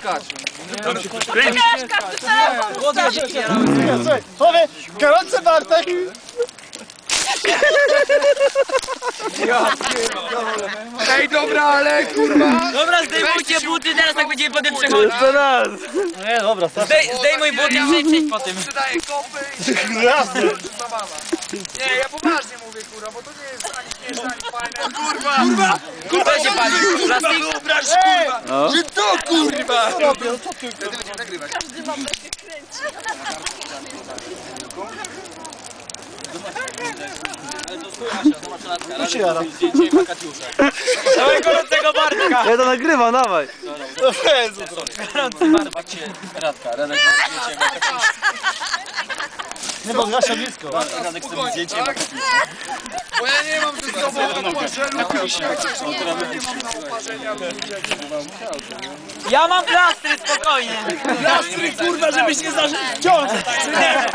skacz. Słuchaj, powie, gorący Bartek! Ej, dobra, ale kurwa. Dobra, zdejmujcie buty, teraz tak będziemy potem przechodzić. Jeszcze raz! Nie, dobra. Zdej, zdejmuj buty i przejdź, przejdź po tym. Sprzedaję kopy i Jasne! zabawa. Nie, ja poważnie mówię, kurwa, bo to nie jest ani śmieszne, ani fajne. Kurwa! Kurwa! Kurwa się pali. Plastik? Wyobraź, kurwa! Że to kurwa! Robię, co ty? Wtedy będziemy nagrywać. Tu się jara. Dawaj gorącego Bartka. Ja to nagrywam, dawaj. No Jezu, Gorący Bartek się. Radka, Radek, zdjęcie Nie podgaszam blisko. Radek sobie zdjęcie Bo ja nie mam ze sobą oparzenia. Nie mam na oparzenia. Ja mam plastry, spokojnie. Plastry, kurwa, żebyś nie zażył.